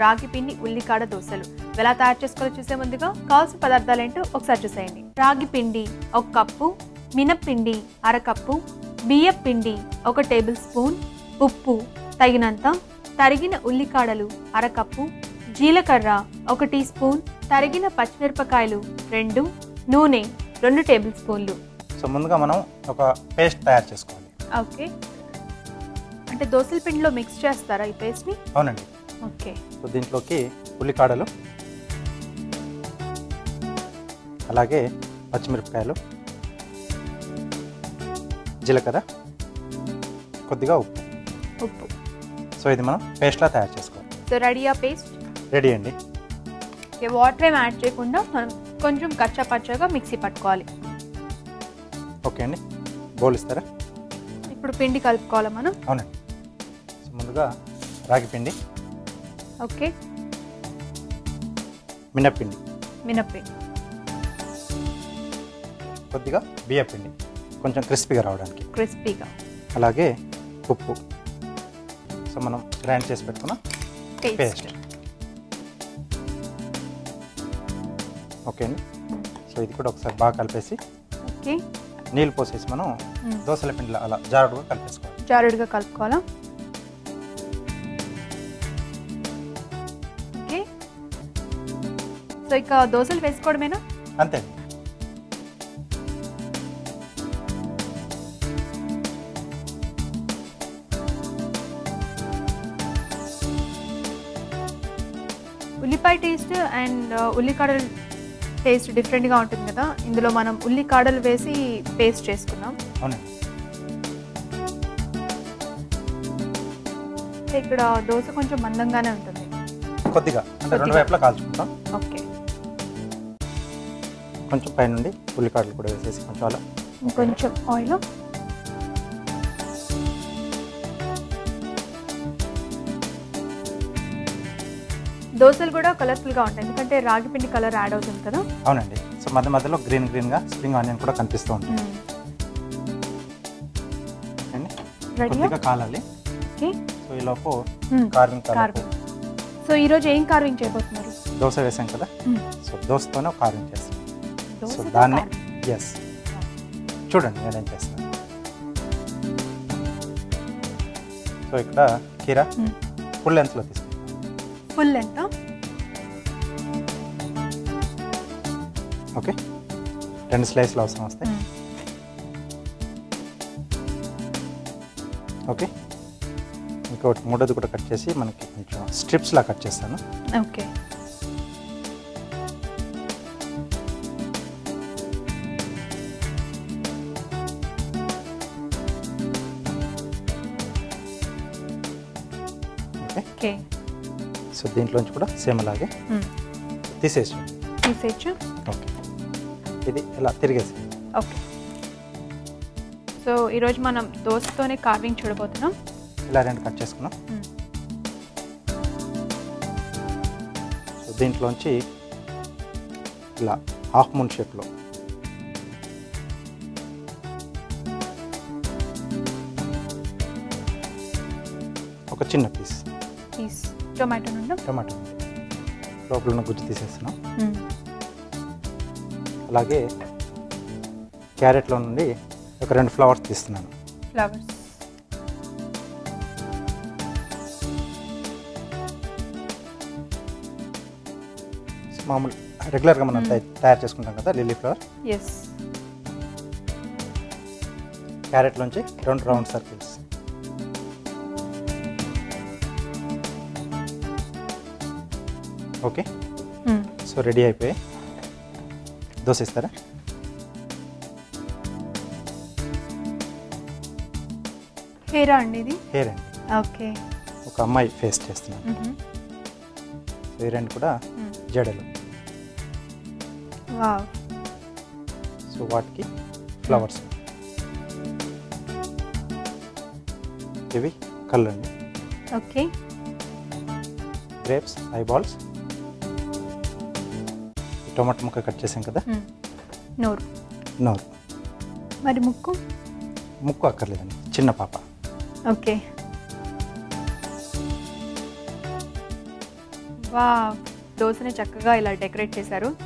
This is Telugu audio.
రాగి పిండి ఉల్లికాడ దోశలు. ఎలా తయారు చేసుకోవాలో చూసే ముందుగా కావాల్సిన పదార్థాలు ఏంటో ఒకసారి చూసేయండి. రాగి పిండి ఒక కప్పు మినప్పిండి అరకప్పు బియ్యం పిండి ఒక టేబుల్ స్పూన్ ఉప్పు తగినంత తరిగిన ఉల్లికాడలు అరకప్పు జీలకర్ర ఒక టీ స్పూన్ తరిగిన పచ్చిమిరపకాయలు రెండు నూనె రెండు టేబుల్ స్పూన్లు. సో ముందుగా మనం ఒక పేస్ట్ తయారు చేసుకోవాలి. ఓకే. అంటే దోశల పిండిలో మిక్స్ చేస్తారా ఈ పేస్ట్ని? అవునండి. ఓకే. సో దీంట్లోకి ఉల్లికాడలు అలాగే పచ్చిమిరపకాయలు జీలకర్ర కొద్దిగా ఉప్పు. ఉప్పు. సో ఇది మనం పేస్ట్లా తయారు చేసుకోవాలి. సో రెడీయా పేస్ట్? రెడీ అండి. వాటర్ ఏం యాడ్ చేయకుండా మనం కొంచెం కచ్చా పచ్చగా మిక్సీ పట్టుకోవాలి. ఓకే అండి. బౌల్ ఇస్తారా? ఇప్పుడు పిండి కలుపుకోవాలి మనం? అవునండి. సో ముందుగా రాగి పిండి ఓకే. మినప్పిండి. మినప్పిండి కొద్దిగా బియ్యపిండి కొంచెం క్రిస్పీగా రావడానికి. క్రిస్పీగా. అలాగే ఉప్పు. సో మనం గ్రైండ్ చేసి పెట్టుకున్న పేస్ట్. పేస్ట్. ఓకే అండి. సో ఇది కూడా ఒకసారి బాగా కలిపేసి ఓకే. నీళ్ళు పోసేసి మనం. దోశల పిండిలో అలా జారుడుగా కలిపేసుకోవాలి. జారుడుగా కలుపుకోవాలా? ఓకే. సో ఇక దోశలు వేసుకోవడమేనా? అంతే. ఉల్లిపాయ టేస్ట్ అండ్ ఉల్లికాడల టేస్ట్ డిఫరెంట్గా ఉంటుంది కదా. ఇందులో మనం ఉల్లికాడలు వేసి పేస్ట్ చేసుకున్నాం. అవునండి. ఇక్కడ దోశ కొంచెం మందంగానే ఉంటుంది. కొద్దిగా అంటే రెండు. వైపులా కాల్చుకుంటాం. ఓకే. కొంచెం పైనుండి ఉల్లికాడలు కూడా వేసేసి కొంచెం అలా. ఇంకొంచెం ఆయిల్ దోశలు కూడా కలర్ఫుల్గా ఉంటాయి ఎందుకంటే రాగి పిండి కలర్ యాడ్ అవుతుంది కదా. అవునండి. సో మధ్య మధ్యలో గ్రీన్ గ్రీన్గా స్ప్రింగ్ ఆనియన్ కూడా కనిపిస్తూ ఉంటుంది. కొద్దిగా కాలాలి. ఓకే. సో ఈ లోపు కార్వింగ్ కార్వింగ్ సో ఈరోజు ఏం కార్వింగ్ చేయబోతున్నారు? దోశ వేసాం కదా? సో దోశతోనే కార్వింగ్ చేస్తాం. సో దాన్ని. ఎస్ చూడండి నేనేం చేస్తాను. సో ఇక్కడ కీరా. ఫుల్ లెంత్లో తీసుకుంటాం ఫుల్ ఎంత ఓకే రెండు స్లైస్లు అవసరం వస్తాయి ఓకే ఇంకొకటి మూడోది కూడా కట్ చేసి మనకి కొంచెం స్ట్రిప్స్లా కట్ చేస్తాను. ఓకే. ఓకే. ఓకే. సో దీంట్లోంచి కూడా సేమ్ అలాగే తీసేసి తీసేయచ్చు. ఓకే. ఇది ఇలా తిరిగేసి. ఓకే. సో ఈరోజు మనం దోశతోనే కార్వింగ్ చూడబోతున్నాం. ఇలా రెండు కట్ చేసుకున్నాం. దీంట్లోంచి ఇలా హాఫ్ మూన్ షేప్లో. ఒక చిన్న పీస్. పీస్. టొమాటో నుండి? టమాటో. లోపల ఉన్న గుజ్జు తీసేస్తున్నాం. అలాగే క్యారెట్లో నుండి ఒక రెండు ఫ్లవర్స్ తీస్తున్నాను. ఫ్లవర్స్. మామూలు రెగ్యులర్గా మనం తయ- తయారు చేసుకుంటాం కదా లిల్లీ ఫ్లవర్? ఎస్ క్యారెట్లోంచి రెండు round circles. Okay. So ready అయిపోయి. దోశ ఇస్తారా? హెయిరా అండి ఇది? హెయిర్ అండి. ఓకే. ఒక అమ్మాయి ఫేస్ చేస్తున్నాను ఈ రెండు కూడా జడలు. సో వాటికి ఫ్లవర్స్. ఇవి కళ్ళు అండి ఓకే. Grapes eyeballs. టొమాటో ముక్క కట్ చేసాం కదా? నోరు. నోరు. మరి ముక్కు? ముక్కు అక్కర్లేదండి. చిన్న పాప. ఓకే. వా దోశని చక్కగా ఇలా డెకరేట్ చేశారు.